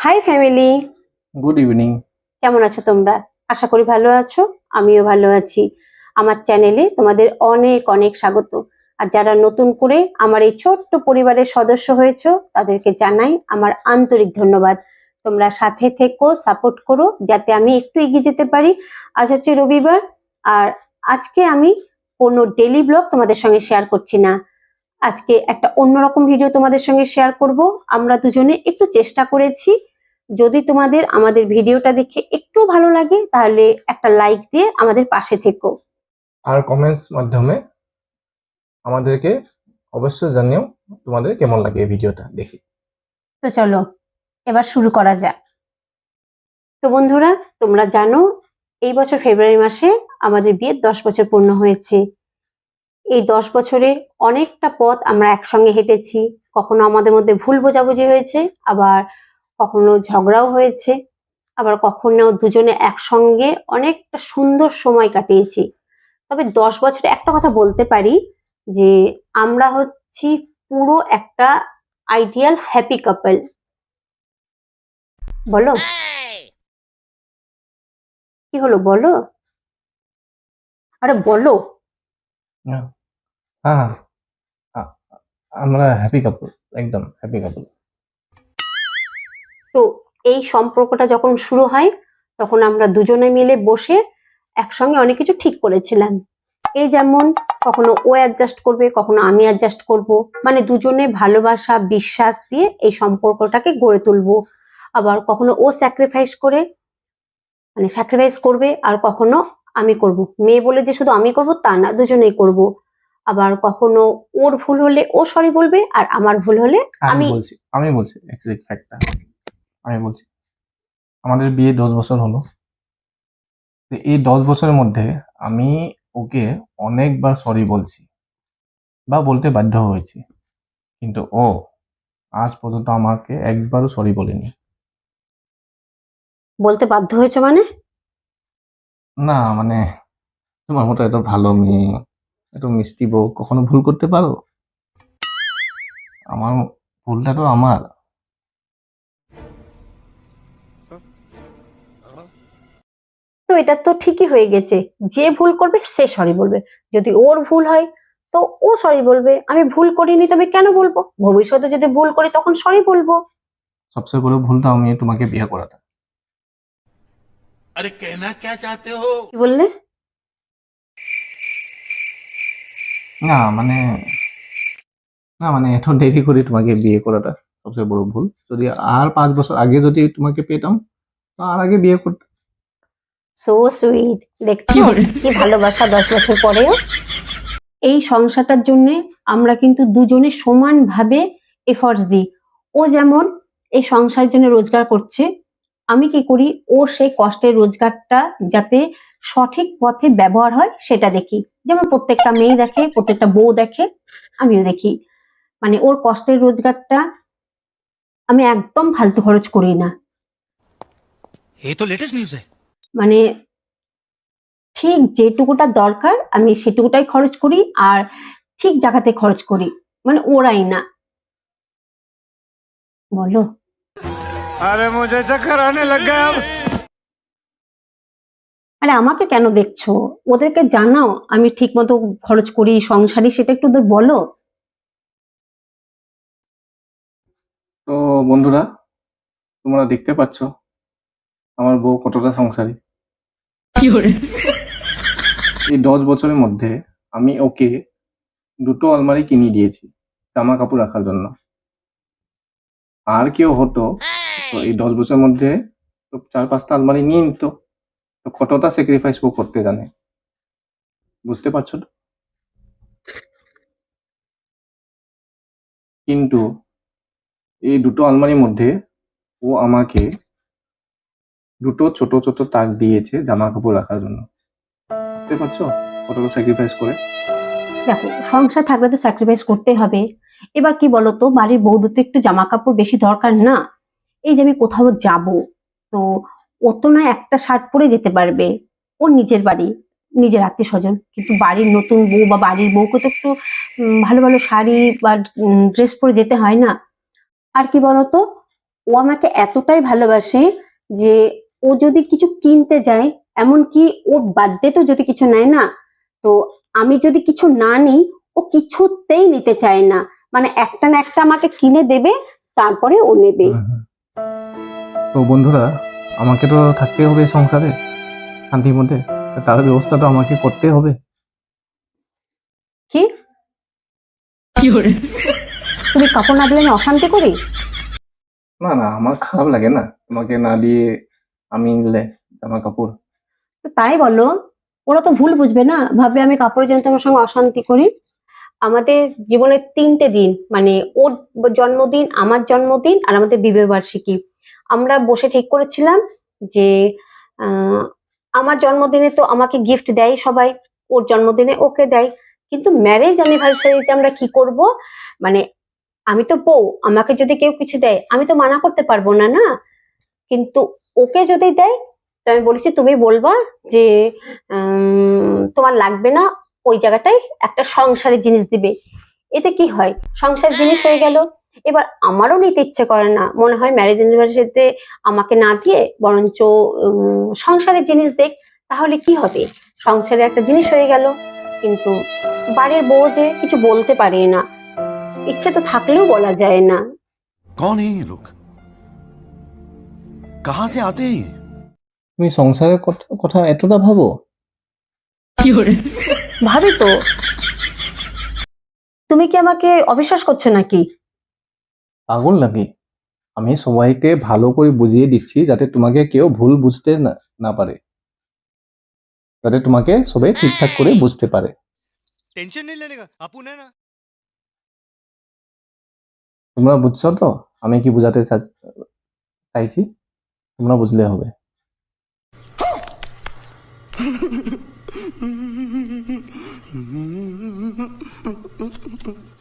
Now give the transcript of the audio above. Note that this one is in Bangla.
হাই ফ্যামিলি গুড ইভিনিং কেমন আছো তোমরা? আশা করি ভালো আছো আমিও ভালো আছি। আমার চ্যানেলে তোমাদের অনেক অনেক স্বাগত। আর যারা নতুন করে আমার এই ছোট্ট পরিবারের সদস্য হয়েছো তাদেরকে জানাই আমার আন্তরিক ধন্যবাদ। তোমরা সাথে থেকো সাপোর্ট করো যাতে আমি একটু এগিয়ে যেতে পারি। আজ হচ্ছে রবিবার আর আজকে আমি কোনো ডেলি ব্লগ তোমাদের সঙ্গে শেয়ার করছি না। আজকে একটা অন্যরকম ভিডিও তোমাদের সঙ্গে শেয়ার করব। আমরা দুজনে একটু চেষ্টা করেছি যদি তোমাদের আমাদের ভিডিওটা দেখে একটু ভালো লাগে তাহলে একটা লাইক দিয়ে আমাদের পাশে থেকো। আর কমেন্টস মাধ্যমে আমাদেরকে অবশ্যই জানিও তোমাদের কেমন লাগে এই ভিডিওটা দেখি। তো চলো এবার শুরু করা যাক। তো বন্ধুরা তোমরা জানো এই বছর ফেব্রুয়ারি মাসে আমাদের বিয়ের দশ বছর পূর্ণ হয়েছে। এই দশ বছরে অনেকটা পথ আমরা একসঙ্গে হেঁটেছি। কখনো আমাদের মধ্যে ভুল বোঝাবুঝি হয়েছে আবার কখনো ঝগড়াও হয়েছে, আবার কখনো দুজনে একসঙ্গে অনেকটা সুন্দর সময় কাটিয়েছি। তবে দশ বছরে একটা কথা বলতে পারি যে, আমরা হচ্ছি পুরো একটা আইডিয়াল হ্যাপি কাপল বলো। কি হলো বলো? আরে বলো। হ্যাঁ। হ্যাঁ আমরা হ্যাপি কাপল একদম হ্যাপি কাপল তো এই সম্পর্কটা যখন শুরু হয় তখন আমরা দুজনে মিলে বসে একসঙ্গে অনেক কিছু ঠিক করেছিলাম। এই যেমন কখনো ও অ্যাডজাস্ট করবে কখনো আমি অ্যাডজাস্ট করব। মানে দুজনে ভালোবাসা বিশ্বাস দিয়ে এই সম্পর্কটাকে গড়ে তুলবো। আবার কখনো ও স্যাক্রিফাইস করে মানে স্যাক্রিফাইস করবে আর কখনো আমি করব। মেয়ে বলে যে শুধু আমি করব তা না দুজনেই করব। আবার কখনো ওর ভুল হলে ও সরি বলবে আর আমার ভুল হলে আমি আমি- বলছি এক্সাক্ট ফ্যাক্টটা আমি বলছি আমাদের বিয়ে দশ বছর হলো। তো এই দশ বছরের মধ্যে আমি ওকে অনেকবার সরি বলছি বা বলতে বাধ্য হয়েছি। কিন্তু ও আজ পর্যন্ত আমাকে একবারও সরি বলেনি। বলতে বাধ্য হয়েছে মানে? না মানে তোমার মতো এত ভালো মেয়ে এত মিষ্টি বউ কখনো ভুল করতে পারো? আমার ভুলটা তো আমার। এটা তো ঠিকই হয়ে গেছে। যে ভুল করবে সে সরি বলবে। যদি ওর ভুল হয় তো ও সরি বলবে। আমি ভুল করিনি তবে কেন বলব? ভবিষ্যতে যদি ভুল করি তখন সরি বলব। সবচেয়ে বড় ভুলটা আমি তোমাকে বিয়ে করাতে আরে কেনা কে চাতে হো? কি বললে? না মানে না মানে এত দেরি করে তোমাকে বিয়ে করাটা সবচেয়ে বড় ভুল। যদি আর পাঁচ বছর আগে যদি তোমাকে পেতাম তো আর আগে বিয়ে করতাম সো সুইট দেখছ কি ভালোবাসা দশ বছর পরেও। এই সংসারটার জন্য আমরা কিন্তু দুজনে সমানভাবে এফর্টস দিই। ও যেমন এই সংসারের জন্য রোজগার করছে আমি কি করি? ওর সেই কষ্টের রোজগারটা যাতে সঠিক পথে ব্যবহার হয় সেটা দেখি। যেমন প্রত্যেকটা মেয়ে দেখে প্রত্যেকটা বউ দেখে আমিও দেখি। মানে ওর কষ্টের রোজগারটা আমি একদম ফালতু খরচ করি না। এই তো লেটেস্ট নিউজ হ্যায় মানে ঠিক যেটুকুটা দরকার আমি সেটুকুটাই খরচ করি আর ঠিক জায়গাতে খরচ করি মানে ওরাই না। বলো। আরে আমাকে কেন দেখছ? ওদেরকে জানাও আমি ঠিক মতো খরচ করি সংসারে সেটা একটু ওদের বলো। তো বন্ধুরা তোমরা দেখতে পাচ্ছ আমার বউ কতটা সংসারী? এই দশ বছরের মধ্যে আমি ওকে দুটো আলমারি কিনে দিয়েছি জামা কাপড় রাখার জন্য। আর কেউ হতো তো এই দশ বছরের মধ্যে তো চার পাঁচটা আলমারি নিয়ে নিত তো কতটা স্যাক্রিফাইস ও করতে জানে? বুঝতে পারছ তো? কিন্তু এই দুটো আলমারির মধ্যে ও আমাকে দুটো ছোট ছোট তাক দিয়েছে জামা কাপড় রাখার জন্য। বুঝতে পারছ? কতটা স্যাক্রিফাইস করে? দেখো, সংসার থাকলে তো স্যাক্রিফাইস করতে হবে। এবার কি বলতো, বাড়ির বৌদের তো একটু জামা কাপড় বেশি দরকার না। এই যে আমি কোথাও যাব, তো ও তো না একটা শার্ট পরে যেতে পারবে। ও নিজের বাড়ি, নিজের আত্মীয় স্বজন কিন্তু বাড়ির নতুন বউ বা বাড়ির বউকে তো একটু ভালো ভালো শাড়ি বা ড্রেস পরে যেতে হয় না। আর কি বলতো, ও আমাকে এতটাই ভালোবাসে যে ও যদি কিছু কিনতে যায় এমনকি ওর বার্থডে তো যদি কিছু নেয় না তো আমি যদি কিছু না নিই ও কিছুতেই নিতে চায় না। মানে একটা না একটা আমাকে কিনে দেবে তারপরে ও নেবে। তো বন্ধুরা আমাকে তো থাকতে হবে সংসারে শান্তির মধ্যে। তো তার ব্যবস্থা তো আমাকে করতে হবে। কি? তুমি কাপড় না দিলে আমি অশান্তি করি? না না আমার খারাপ লাগে না। তোমাকে না দিয়ে আমি নিলে, জামা কাপড়। তাই বলো, ওরা তো ভুল বুঝবে না। ভাববে আমি কাপড়ের জন্য তোমার সঙ্গে অশান্তি করি। আমাদের জীবনের তিনটে দিন মানে ওর জন্মদিন, আমার জন্মদিন আর আমাদের বিবাহ বার্ষিকী। আমরা বসে ঠিক করেছিলাম যে আমার জন্মদিনে তো আমাকে গিফট দেয় সবাই, ওর জন্মদিনে ওকে দেয়। কিন্তু ম্যারেজ অ্যানিভার্সারিতে আমরা কি করব? মানে আমি তো বউ, আমাকে যদি কেউ কিছু দেয়, আমি তো মানা করতে পারব না না? কিন্তু ওকে যদি দেয়, তো আমি বলেছি, তুমি বলবা যে তোমার লাগবে না ওই জায়গাটাই একটা সংসারের জিনিস দিবে। এতে কি হয়? সংসার জিনিস হয়ে গেল। এবার আমারও নিতে ইচ্ছে করে না। মনে হয় ম্যারেজ ইউনিভার্সিটিতে আমাকে না দিয়ে বরঞ্চ সংসারের জিনিস দেখ, তাহলে কি হবে? সংসারে একটা জিনিস হয়ে গেল। কিন্তু বাড়ির বউ যে কিছু বলতে পারে না। ইচ্ছে তো থাকলেও বলা যায় না। কোন লোক? কাহা সে আতে তুমি সংসারের কথা এতটা ভাবো? কি ভাবি তো। তুমি কি আমাকে অবিশ্বাস করছ নাকি? পাগল নাকি? আমি সবাইকে ভালো করে বুঝিয়ে দিচ্ছি যাতে তোমাকে কেউ ভুল বুঝতে না পারে। যাতে তোমাকে সবাই ঠিকঠাক করে বুঝতে পারে। তোমরা বুঝছ তো? আমি কি বুঝাতে চাইছি? তোমরা বুঝলে হবে।